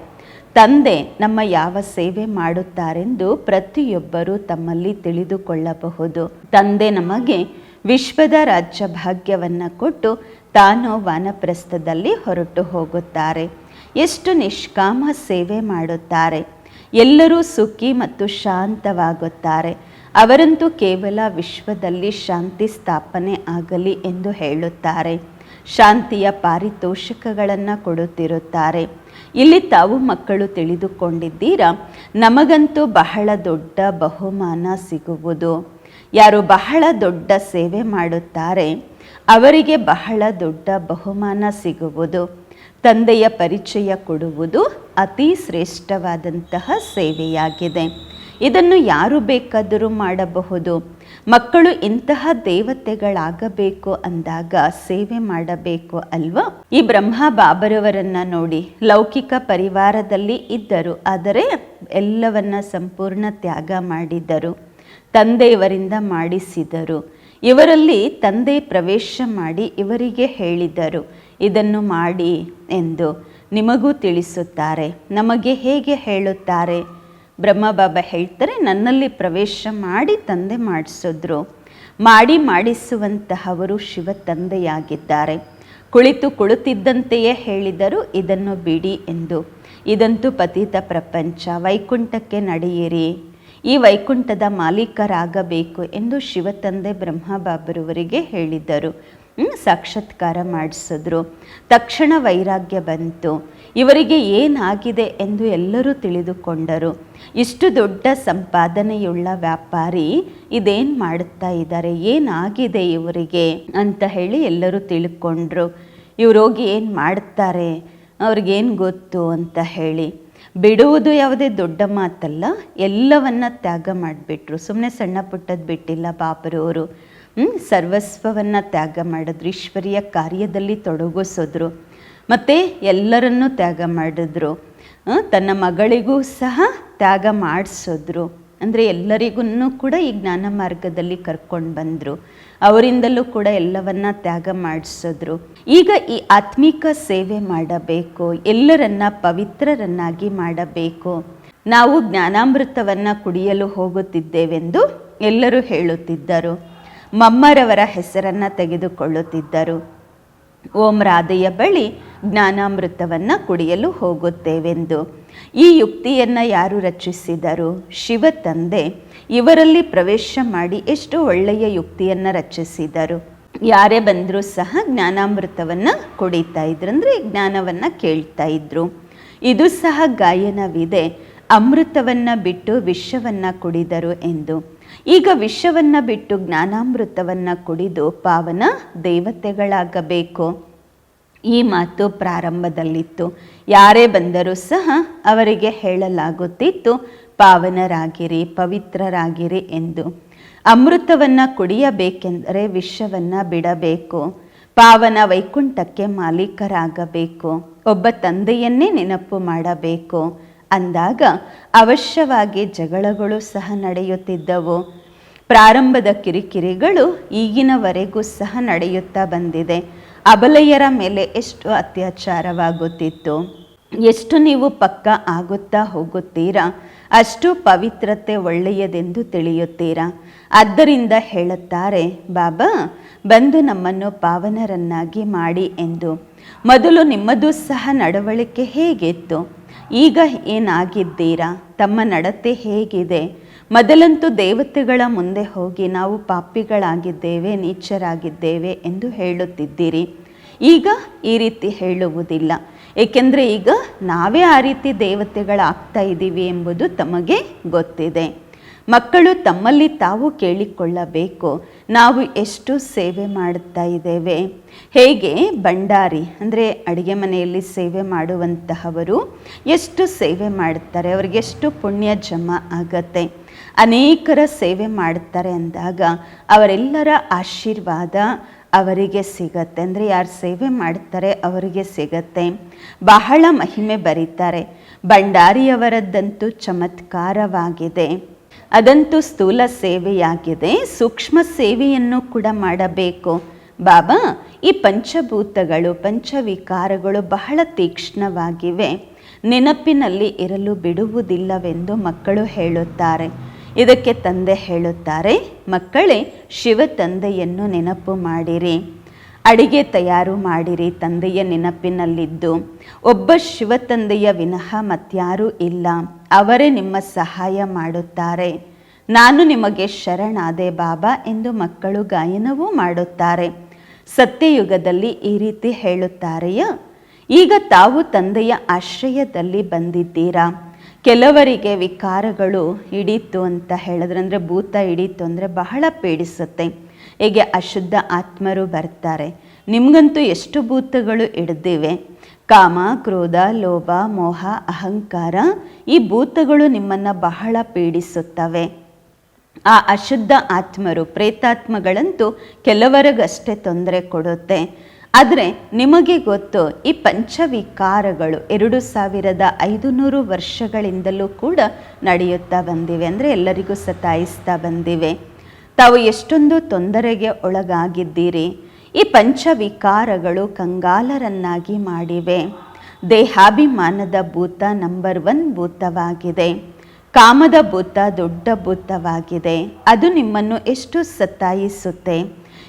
Speaker 1: ತಂದೆ ನಮ್ಮ ಯಾವ ಸೇವೆ ಮಾಡುತ್ತಾರೆಂದು ಪ್ರತಿಯೊಬ್ಬರೂ ತಮ್ಮಲ್ಲಿ ತಿಳಿದುಕೊಳ್ಳಬಹುದು. ತಂದೆ ನಮಗೆ ವಿಶ್ವದ ರಾಜ್ಯ ಭಾಗ್ಯವನ್ನು ಕೊಟ್ಟು ತಾನು ವಾನಪ್ರಸ್ಥದಲ್ಲಿ ಹೊರಟು ಹೋಗುತ್ತಾರೆ. ಎಷ್ಟು ನಿಷ್ಕಾಮ ಸೇವೆ ಮಾಡುತ್ತಾರೆ. ಎಲ್ಲರೂ ಸುಖಿ ಮತ್ತು ಶಾಂತವಾಗುತ್ತಾರೆ. ಅವರಂತೂ ಕೇವಲ ವಿಶ್ವದಲ್ಲಿ ಶಾಂತಿ ಸ್ಥಾಪನೆ ಆಗಲಿ ಎಂದು ಹೇಳುತ್ತಾರೆ. ಶಾಂತಿಯ ಪಾರಿತೋಷಕಗಳನ್ನು ಕೊಡುತ್ತಿರುತ್ತಾರೆ. ಇಲ್ಲಿ ತಾವು ಮಕ್ಕಳು ತಿಳಿದುಕೊಂಡಿದ್ದೀರಾ? ನಮಗಂತೂ ಬಹಳ ದೊಡ್ಡ ಬಹುಮಾನ ಸಿಗುವುದು. ಯಾರು ಬಹಳ ದೊಡ್ಡ ಸೇವೆ ಮಾಡುತ್ತಾರೆ, ಅವರಿಗೆ ಬಹಳ ದೊಡ್ಡ ಬಹುಮಾನ ಸಿಗುವುದು. ತಂದೆಯ ಪರಿಚಯ ಕೊಡುವುದು ಅತಿ ಶ್ರೇಷ್ಠವಾದಂತಹ ಸೇವೆಯಾಗಿದೆ. ಇದನ್ನು ಯಾರು ಬೇಕಾದರೂ ಮಾಡಬಹುದು. ಮಕ್ಕಳು ಇಂತಹ ದೇವತೆಗಳಾಗಬೇಕು ಅಂದಾಗ ಸೇವೆ ಮಾಡಬೇಕು ಅಲ್ವಾ? ಈ ಬ್ರಹ್ಮ ಬಾಬರವರನ್ನ ನೋಡಿ, ಲೌಕಿಕ ಪರಿವಾರದಲ್ಲಿ ಇದ್ದರು, ಆದರೆ ಎಲ್ಲವನ್ನ ಸಂಪೂರ್ಣ ತ್ಯಾಗ ಮಾಡಿದ್ದರು ತಂದೆಯವರಿಂದ ಮಾಡಿಸಿದರು. ಇವರಲ್ಲಿ ತಂದೆ ಪ್ರವೇಶ ಮಾಡಿ ಇವರಿಗೆ ಹೇಳಿದರು. ಇದನ್ನು ಮಾಡಿ ಎಂದು ನಿಮಗೂ ತಿಳಿಸುತ್ತಾರೆ. ನಮಗೆ ಹೇಗೆ ಹೇಳುತ್ತಾರೆ? ಬ್ರಹ್ಮಬಾಬಾ ಹೇಳ್ತಾರೆ ನನ್ನಲ್ಲಿ ಪ್ರವೇಶ ಮಾಡಿ ತಂದೆ ಮಾಡಿಸಿದ್ರು. ಮಾಡಿ ಮಾಡಿಸುವಂತಹವರು ಶಿವ ತಂದೆಯಾಗಿದ್ದಾರೆ. ಕುಳಿತು ಕುಳಿತಿದ್ದಂತೆಯೇ ಹೇಳಿದರು ಇದನ್ನು ಬಿಡಿ ಎಂದು. ಇದಂತೂ ಪತಿತ ಪ್ರಪಂಚ. ವೈಕುಂಠಕ್ಕೆ ನಡೆಯಿರಿ. ಈ ವೈಕುಂಠದ ಮಾಲೀಕರಾಗಬೇಕು ಎಂದು ಶಿವತಂದೆ ಬ್ರಹ್ಮಬಾಬರವರಿಗೆ ಹೇಳಿದರು. ಹ್ಮ್, ಸಾಕ್ಷಾತ್ಕಾರ ಮಾಡಿಸಿದ್ರು. ತಕ್ಷಣ ವೈರಾಗ್ಯ ಬಂತು. ಇವರಿಗೆ ಏನಾಗಿದೆ ಎಂದು ಎಲ್ಲರೂ ತಿಳಿದುಕೊಂಡರು. ಇಷ್ಟು ದೊಡ್ಡ ಸಂಪಾದನೆಯುಳ್ಳ ವ್ಯಾಪಾರಿ ಇದೇನು ಮಾಡುತ್ತಾ ಇದ್ದಾರೆ? ಏನಾಗಿದೆ ಇವರಿಗೆ? ಅಂತ ಹೇಳಿ ಎಲ್ಲರೂ ತಿಳ್ಕೊಂಡ್ರು. ಇವ್ರು ಹೋಗಿ ಏನು ಮಾಡ್ತಾರೆ? ಅವ್ರಿಗೇನು ಗೊತ್ತು ಅಂತ ಹೇಳಿ. ಬಿಡುವುದು ಯಾವುದೇ ದೊಡ್ಡ ಮಾತಲ್ಲ, ಎಲ್ಲವನ್ನ ತ್ಯಾಗ ಮಾಡಿಬಿಟ್ರು. ಸುಮ್ಮನೆ ಸಣ್ಣ ಪುಟ್ಟದ್ದು ಬಿಟ್ಟಿಲ್ಲ ಬಾಬರವರು ಸರ್ವಸ್ವವನ್ನ ತ್ಯಾಗ ಮಾಡಿದ್ರು, ಈಶ್ವರಿಯ ಕಾರ್ಯದಲ್ಲಿ ತೊಡಗಿಸೋದ್ರು. ಮತ್ತು ಎಲ್ಲರನ್ನೂ ತ್ಯಾಗ ಮಾಡಿದ್ರು. ತನ್ನ ಮಗಳಿಗೂ ಸಹ ತ್ಯಾಗ ಮಾಡಿಸಿದ್ರು. ಅಂದರೆ ಎಲ್ಲರಿಗೂ ಕೂಡ ಈ ಜ್ಞಾನ ಮಾರ್ಗದಲ್ಲಿ ಕರ್ಕೊಂಡು ಬಂದರು. ಅವರಿಂದಲೂ ಕೂಡ ಎಲ್ಲವನ್ನ ತ್ಯಾಗ ಮಾಡಿಸಿದ್ರು. ಈಗ ಈ ಆತ್ಮಿಕ ಸೇವೆ ಮಾಡಬೇಕು, ಎಲ್ಲರನ್ನ ಪವಿತ್ರರನ್ನಾಗಿ ಮಾಡಬೇಕು. ನಾವು ಜ್ಞಾನಾಮೃತವನ್ನು ಕುಡಿಯಲು ಹೋಗುತ್ತಿದ್ದೇವೆಂದು ಎಲ್ಲರೂ ಹೇಳುತ್ತಿದ್ದರು. ಮಮ್ಮರವರ ಹೆಸರನ್ನು ತೆಗೆದುಕೊಳ್ಳುತ್ತಿದ್ದರು. ಓಂ ರಾಧೆಯ ಬಳಿ ಜ್ಞಾನಾಮೃತವನ್ನು ಕುಡಿಯಲು ಹೋಗುತ್ತೇವೆಂದು. ಈ ಯುಕ್ತಿಯನ್ನು ಯಾರು ರಚಿಸಿದರು? ಶಿವ ತಂದೆ. ಇವರಲ್ಲಿ ಪ್ರವೇಶ ಮಾಡಿ ಎಷ್ಟು ಒಳ್ಳೆಯ ಯುಕ್ತಿಯನ್ನು ರಚಿಸಿದರು? ಯಾರೇ ಬಂದರೂ ಸಹ ಜ್ಞಾನಾಮೃತವನ್ನು ಕುಡಿತಾ ಇದ್ರು ಅಂದರೆ ಜ್ಞಾನವನ್ನು ಕೇಳ್ತಾ ಇದ್ರು. ಇದು ಸಹ ಗಾಯನವಿದೆ. ಅಮೃತವನ್ನು ಬಿಟ್ಟು ವಿಷವನ್ನು ಕುಡಿದರು ಎಂದು. ಈಗ ವಿಷವನ್ನು ಬಿಟ್ಟು ಜ್ಞಾನಾಮೃತವನ್ನು ಕುಡಿದು ಪಾವನ ದೇವತೆಗಳಾಗಬೇಕು. ಈ ಮಾತು ಪ್ರಾರಂಭದಲ್ಲಿತ್ತು. ಯಾರೇ ಬಂದರೂ ಸಹ ಅವರಿಗೆ ಹೇಳಲಾಗುತ್ತಿತ್ತು, ಪಾವನರಾಗಿರಿ, ಪವಿತ್ರರಾಗಿರಿ ಎಂದು. ಅಮೃತವನ್ನು ಕುಡಿಯಬೇಕೆಂದರೆ ವಿಷವನ್ನು ಬಿಡಬೇಕು. ಪಾವನ ವೈಕುಂಠಕ್ಕೆ ಮಾಲೀಕರಾಗಬೇಕು. ಒಬ್ಬ ತಂದೆಯನ್ನೇ ನೆನಪು ಮಾಡಬೇಕು. ಅಂದಾಗ ಅವಶ್ಯವಾಗಿ ಜಗಳಗಳು ಸಹ ನಡೆಯುತ್ತಿದ್ದವು. ಪ್ರಾರಂಭದ ಕಿರಿಕಿರಿಗಳು ಈಗಿನವರೆಗೂ ಸಹ ನಡೆಯುತ್ತಾ ಬಂದಿದೆ. ಅಬಲೆಯರ ಮೇಲೆ ಎಷ್ಟು ಅತ್ಯಾಚಾರವಾಗುತ್ತಿತ್ತು? ಎಷ್ಟು ನೀವು ಪಕ್ಕ ಆಗುತ್ತಾ ಹೋಗುತ್ತೀರಾ? ಅಷ್ಟು ಪವಿತ್ರತೆ ಒಳ್ಳೆಯದೆಂದು ತಿಳಿಯುತ್ತೀರಾ? ಆದ್ದರಿಂದ ಹೇಳುತ್ತಾರೆ, ಬಾಬಾ, ಬಂದು ನಮ್ಮನ್ನು ಪಾವನರನ್ನಾಗಿ ಮಾಡಿ ಎಂದು. ಮೊದಲು ನಿಮ್ಮದು ಸಹ ನಡವಳಿಕೆ ಹೇಗಿತ್ತು? ಈಗ ಏನಾಗಿದ್ದೀರಾ? ತಮ್ಮ ನಡತೆ ಹೇಗಿದೆ? ಮೊದಲಂತೂ ದೇವತೆಗಳ ಮುಂದೆ ಹೋಗಿ ನಾವು ಪಾಪಿಗಳಾಗಿದ್ದೇವೆ, ನೀಚರಾಗಿದ್ದೇವೆ ಎಂದು ಹೇಳುತ್ತಿದ್ದೀರಿ. ಈಗ ಈ ರೀತಿ ಹೇಳುವುದಿಲ್ಲ. ಏಕೆಂದರೆ ಈಗ ನಾವೇ ಆ ರೀತಿ ದೇವತೆಗಳಾಗ್ತಾ ಇದ್ದೀವಿ ಎಂಬುದು ತಮಗೆ ಗೊತ್ತಿದೆ. ಮಕ್ಕಳು ತಮ್ಮಲ್ಲಿ ತಾವು ಕೇಳಿಕೊಳ್ಳಬೇಕು, ನಾವು ಎಷ್ಟು ಸೇವೆ ಮಾಡುತ್ತಾ ಇದ್ದೇವೆ. ಹೇಗೆ? ಭಂಡಾರಿ, ಅಂದರೆ ಅಡುಗೆ ಮನೆಯಲ್ಲಿ ಸೇವೆ ಮಾಡುವಂತಹವರು ಎಷ್ಟು ಸೇವೆ ಮಾಡುತ್ತಾರೆ ಅವರಿಗೆಷ್ಟು ಪುಣ್ಯ ಜಮಾ ಆಗತ್ತೆ. ಅನೇಕರ ಸೇವೆ ಮಾಡ್ತಾರೆ ಅಂದಾಗ ಅವರೆಲ್ಲರ ಆಶೀರ್ವಾದ ಅವರಿಗೆ ಸಿಗತ್ತೆ. ಅಂದರೆ ಯಾರು ಸೇವೆ ಮಾಡ್ತಾರೆ ಅವರಿಗೆ ಸಿಗತ್ತೆ. ಬಹಳ ಮಹಿಮೆ ಬರೀತಾರೆ. ಭಂಡಾರಿಯವರದ್ದಂತೂ ಚಮತ್ಕಾರವಾಗಿದೆ. ಅದಂತೂ ಸ್ಥೂಲ ಸೇವೆಯಾಗಿದೆ. ಸೂಕ್ಷ್ಮ ಸೇವೆಯನ್ನು ಕೂಡ ಮಾಡಬೇಕು. ಬಾಬಾ, ಈ ಪಂಚಭೂತಗಳು, ಪಂಚವಿಕಾರಗಳು ಬಹಳ ತೀಕ್ಷ್ಣವಾಗಿವೆ. ನೆನಪಿನಲ್ಲಿ ಇರಲು ಬಿಡುವುದಿಲ್ಲವೆಂದು ಮಕ್ಕಳು ಹೇಳುತ್ತಾರೆ. ಇದಕ್ಕೆ ತಂದೆ ಹೇಳುತ್ತಾರೆ, ಮಕ್ಕಳೇ, ಶಿವ ತಂದೆಯನ್ನು ನೆನಪು ಮಾಡಿರಿ. ಅಡಿಗೆ ತಯಾರು ಮಾಡಿರಿ ತಂದೆಯ ನೆನಪಿನಲ್ಲಿದ್ದು. ಒಬ್ಬ ಶಿವ ತಂದೆಯ ವಿನಃ ಮತ್ಯಾರೂ ಇಲ್ಲ. ಅವರೇ ನಿಮ್ಮ ಸಹಾಯ ಮಾಡುತ್ತಾರೆ. ನಾನು ನಿಮಗೆ ಶರಣಾದೆ ಬಾಬಾ ಎಂದು ಮಕ್ಕಳು ಗಾಯನವೂ ಮಾಡುತ್ತಾರೆ. ಸತ್ಯಯುಗದಲ್ಲಿ ಈ ರೀತಿ ಹೇಳುತ್ತಾರೆಯಾ? ಈಗ ತಾವು ತಂದೆಯ ಆಶ್ರಯದಲ್ಲಿ ಬಂದಿದ್ದೀರಾ? ಕೆಲವರಿಗೆ ವಿಕಾರಗಳು ಹಿಡಿತು ಅಂತ ಹೇಳಿದ್ರೆ, ಅಂದರೆ ಭೂತ ಹಿಡಿತು ಅಂದರೆ ಬಹಳ ಪೀಡಿಸುತ್ತೆ. ಹೇಗೆ ಅಶುದ್ಧ ಆತ್ಮರು ಬರ್ತಾರೆ. ನಿಮಗಂತೂ ಎಷ್ಟು ಭೂತಗಳು ಹಿಡ್ದಿವೆ? ಕಾಮ, ಕ್ರೋಧ, ಲೋಭ, ಮೋಹ, ಅಹಂಕಾರ, ಈ ಭೂತಗಳು ನಿಮ್ಮನ್ನು ಬಹಳ ಪೀಡಿಸುತ್ತವೆ. ಆ ಅಶುದ್ಧ ಆತ್ಮರು ಪ್ರೇತಾತ್ಮಗಳಂತೂ ಕೆಲವರಿಗಷ್ಟೇ ತೊಂದರೆ ಕೊಡುತ್ತೆ. ಆದರೆ ನಿಮಗೆ ಗೊತ್ತು, ಈ ಪಂಚವಿಕಾರಗಳು ಎರಡು ಸಾವಿರದ ಐದು ನೂರು ವರ್ಷಗಳಿಂದಲೂ ಕೂಡ ನಡೆಯುತ್ತಾ ಬಂದಿವೆ. ಅಂದರೆ ಎಲ್ಲರಿಗೂ ಸತಾಯಿಸ್ತಾ ಬಂದಿವೆ. ತಾವು ಎಷ್ಟೊಂದು ತೊಂದರೆಗೆ ಒಳಗಾಗಿದ್ದೀರಿ. ಈ ಪಂಚವಿಕಾರಗಳು ಕಂಗಾಲರನ್ನಾಗಿ ಮಾಡಿವೆ. ದೇಹಾಭಿಮಾನದ ಭೂತ ನಂಬರ್ ಒನ್ ಭೂತವಾಗಿದೆ. ಕಾಮದ ಭೂತ ದೊಡ್ಡ ಭೂತವಾಗಿದೆ. ಅದು ನಿಮ್ಮನ್ನು ಎಷ್ಟು ಸತಾಯಿಸುತ್ತೆ?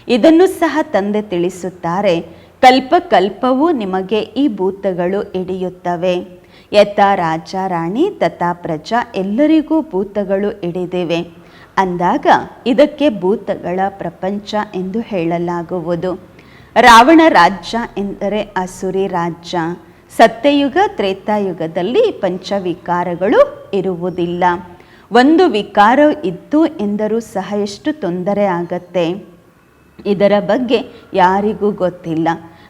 Speaker 1: ಇದನ್ನು ಸಹ ತಂದೆ ತಿಳಿಸುತ್ತಾರೆ. ಕಲ್ಪ ಕಲ್ಪವೂ ನಿಮಗೆ ಈ ಭೂತಗಳು ಹಿಡಿಯುತ್ತವೆ. ಯಥಾ ರಾಜ, ರಾಣಿ, ತಥಾ ಪ್ರಜಾ ಎಲ್ಲರಿಗೂ ಭೂತಗಳು ಹಿಡಿದಿವೆ. ಅಂದಾಗ ಇದಕ್ಕೆ ಭೂತಗಳ ಪ್ರಪಂಚ ಎಂದು ಹೇಳಲಾಗುವುದು. ರಾವಣ ರಾಜ್ಯ ಎಂದರೆ ಅಸುರಿ ರಾಜ್ಯ. ಸತ್ಯಯುಗ, ತ್ರೇತಾಯುಗದಲ್ಲಿ ಪಂಚವಿಕಾರಗಳು ಇರುವುದಿಲ್ಲ. ಒಂದು ವಿಕಾರ ಇತ್ತು ಎಂದರೂ ಸಹ ಎಷ್ಟು ತೊಂದರೆ ಆಗತ್ತೆ? ಇದರ ಬಗ್ಗೆ ಯಾರಿಗೂ ಗೊತ್ತಿಲ್ಲ.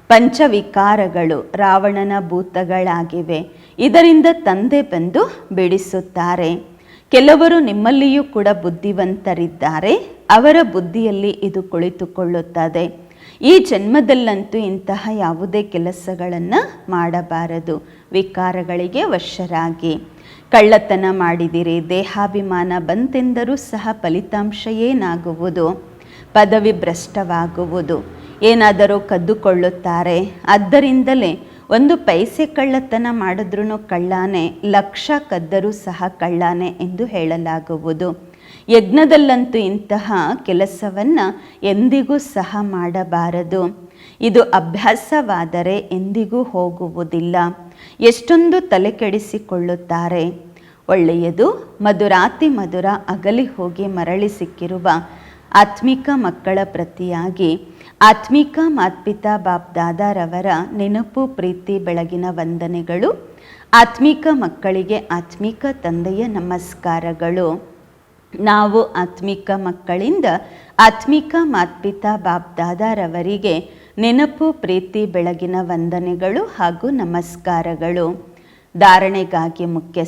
Speaker 1: ಪಂಚವಿಕಾರಗಳು ರಾವಣನ ಭೂತಗಳಾಗಿವೆ. ಇದರಿಂದ ತಂದೆ ಬಂದು ಬಿಡಿಸುತ್ತಾರೆ. ಕೆಲವರು ನಿಮ್ಮಲ್ಲಿಯೂ ಕೂಡ ಬುದ್ಧಿವಂತರಿದ್ದಾರೆ. ಅವರ ಬುದ್ಧಿಯಲ್ಲಿ ಇದು ಕುಳಿತುಕೊಳ್ಳುತ್ತದೆ. ಈ ಜನ್ಮದಲ್ಲಂತೂ ಇಂತಹ ಯಾವುದೇ ಕೆಲಸಗಳನ್ನು ಮಾಡಬಾರದು. ವಿಕಾರಗಳಿಗೆ ವಶರಾಗಿ. ಕಳ್ಳತನ ಮಾಡಿದಿರಿ, ದೇಹಾಭಿಮಾನ ಬಂತೆಂದರೂ ಸಹ ಫಲಿತಾಂಶ ಏನಾಗುವುದು? ಪದವಿ ಭ್ರಷ್ಟವಾಗುವುದು. ಏನಾದರೂ ಕದ್ದುಕೊಳ್ಳುತ್ತಾರೆ. ಆದ್ದರಿಂದಲೇ ಒಂದು ಪೈಸೆ ಕಳ್ಳತನ ಮಾಡಿದ್ರೂ ಕಳ್ಳಾನೆ, ಲಕ್ಷ ಕದ್ದರೂ ಸಹ ಕಳ್ಳಾನೆ ಎಂದು ಹೇಳಲಾಗುವುದು. ಯಜ್ಞದಲ್ಲಂತೂ ಇಂತಹ ಕೆಲಸವನ್ನು ಎಂದಿಗೂ ಸಹ ಮಾಡಬಾರದು. ಇದು ಅಭ್ಯಾಸವಾದರೆ ಎಂದಿಗೂ ಹೋಗುವುದಿಲ್ಲ. ಎಷ್ಟೊಂದು ತಲೆ ಕೆಡಿಸಿಕೊಳ್ಳುತ್ತಾರೆ. ಒಳ್ಳೆಯದು ಮಧುರಾತಿ ಮಧುರ ಅಗಲಿ ಹೋಗಿ ಮರಳಿ ಸಿಕ್ಕಿರುವ ಆತ್ಮಿಕ ಮಕ್ಕಳ ಪ್ರತಿಯಾಗಿ ಆತ್ಮಿಕ ಮಾತ್ಪಿತಾ ಬಾಪ್ ದಾದಾರವರ ನೆನಪು, ಪ್ರೀತಿ, ಬೆಳಗಿನ ವಂದನೆಗಳು, ಆತ್ಮಿಕ ಮಕ್ಕಳಿಗೆ ಆತ್ಮಿಕ ತಂದೆಯ ನಮಸ್ಕಾರಗಳು. ನಾವು ಆತ್ಮಿಕ ಮಕ್ಕಳಿಂದ ಆತ್ಮಿಕ ಮಾತ್ಪಿತಾ ಬಾಪ್ ದಾದಾರವರಿಗೆ ನೆನಪು, ಪ್ರೀತಿ, ಬೆಳಗಿನ ವಂದನೆಗಳು ಹಾಗೂ ನಮಸ್ಕಾರಗಳು. ಧಾರಣೆಗಾಗಿ ಮುಖ್ಯ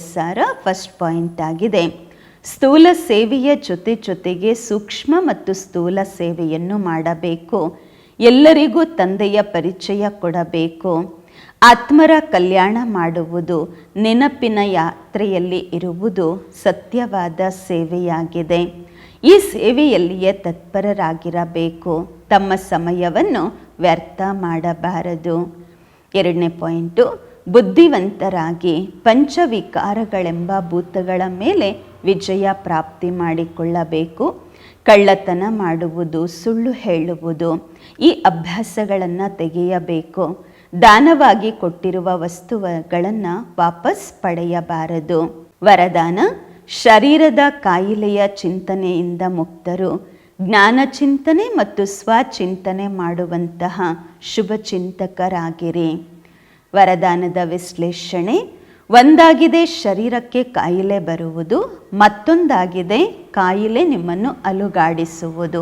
Speaker 1: ಫಸ್ಟ್ ಪಾಯಿಂಟ್ ಆಗಿದೆ. ಸ್ಥೂಲ ಸೇವೆಯ ಜೊತೆ ಜೊತೆಗೆ ಸೂಕ್ಷ್ಮ ಮತ್ತು ಸ್ಥೂಲ ಸೇವೆಯನ್ನು ಮಾಡಬೇಕು. ಎಲ್ಲರಿಗೂ ತಂದೆಯ ಪರಿಚಯ ಕೊಡಬೇಕು. ಆತ್ಮರ ಕಲ್ಯಾಣ ಮಾಡುವುದು, ನೆನಪಿನ ಯಾತ್ರೆಯಲ್ಲಿ ಇರುವುದು ಸತ್ಯವಾದ ಸೇವೆಯಾಗಿದೆ. ಈ ಸೇವೆಯಲ್ಲಿಯೇ ತತ್ಪರರಾಗಿರಬೇಕು. ತಮ್ಮ ಸಮಯವನ್ನು ವ್ಯರ್ಥ ಮಾಡಬಾರದು. ಎರಡನೇ ಪಾಯಿಂಟು ಬುದ್ಧಿವಂತರಾಗಿ ಪಂಚವಿಕಾರಗಳೆಂಬ ಭೂತಗಳ ಮೇಲೆ ವಿಜಯ ಪ್ರಾಪ್ತಿ ಮಾಡಿಕೊಳ್ಳಬೇಕು. ಕಳ್ಳತನ ಮಾಡುವುದು, ಸುಳ್ಳು ಹೇಳುವುದು ಈ ಅಭ್ಯಾಸಗಳನ್ನು ತೆಗೆಯಬೇಕು. ದಾನವಾಗಿ ಕೊಟ್ಟಿರುವ ವಸ್ತುಗಳನ್ನು ವಾಪಸ್ ಪಡೆಯಬಾರದು. ವರದಾನ, ಶರೀರದ ಕಾಯಿಲೆಯ ಚಿಂತನೆಯಿಂದ ಮುಕ್ತರು. ಜ್ಞಾನ ಚಿಂತನೆ ಮತ್ತು ಸ್ವಚಿಂತನೆ ಮಾಡುವಂತಹ ಶುಭ ಚಿಂತಕರಾಗಿರಿ. ವರದಾನದ ವಿಶ್ಲೇಷಣೆ, ಒಂದಾಗಿದೆ ಶರೀರಕ್ಕೆ ಕಾಯಿಲೆ ಬರುವುದು, ಮತ್ತೊಂದಾಗಿದೆ ಕಾಯಿಲೆ ನಿಮ್ಮನ್ನು ಅಲುಗಾಡಿಸುವುದು.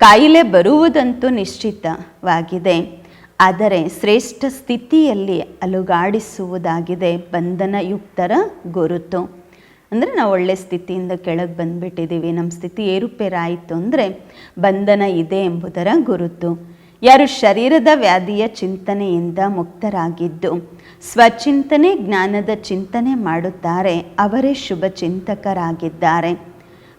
Speaker 1: ಕಾಯಿಲೆ ಬರುವುದಂತೂ ನಿಶ್ಚಿತವಾಗಿದೆ, ಆದರೆ ಶ್ರೇಷ್ಠ ಸ್ಥಿತಿಯಲ್ಲಿ ಅಲುಗಾಡಿಸುವುದಾಗಿದೆ ಬಂಧನಯುಕ್ತರ ಗುರುತು. ಅಂದರೆ ನಾವು ಒಳ್ಳೆ ಸ್ಥಿತಿಯಿಂದ ಕೆಳಗೆ ಬಂದುಬಿಟ್ಟಿದ್ದೀವಿ ನಮ್ಮ ಸ್ಥಿತಿ ಏರುಪೇರಾಯಿತು ಅಂದರೆ ಬಂಧನ ಇದೆ ಎಂಬುದರ ಗುರುತು. ಯಾರು ಶರೀರದ ವ್ಯಾಧಿಯ ಚಿಂತನೆಯಿಂದ ಮುಕ್ತರಾಗಿದ್ದು, ಸ್ವಚಿಂತನೆ ಜ್ಞಾನದ ಚಿಂತನೆ ಮಾಡುತ್ತಾರೆ, ಅವರೇ ಶುಭ ಚಿಂತಕರಾಗಿದ್ದಾರೆ.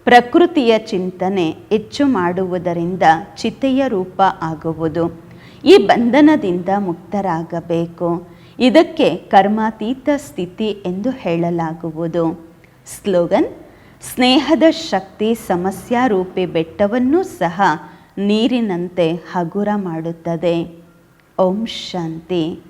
Speaker 1: ಪ್ರಕೃತಿಯ ಚಿಂತನೆ ಹೆಚ್ಚು ಮಾಡುವುದರಿಂದ ಚಿತೆಯ ರೂಪ ಆಗುವುದು. ಈ ಬಂಧನದಿಂದ ಮುಕ್ತರಾಗಬೇಕು. ಇದಕ್ಕೆ ಕರ್ಮಾತೀತ ಸ್ಥಿತಿ ಎಂದು ಹೇಳಲಾಗುವುದು. ಸ್ಲೋಗನ್, ಸ್ನೇಹದ ಶಕ್ತಿ ಸಮಸ್ಯಾರೂಪಿ ಬೆಟ್ಟವನ್ನೂ ಸಹ ನೀರಿನಂತೆ ಹಗುರ ಮಾಡುತ್ತದೆ. ಓಂ ಶಾಂತಿ.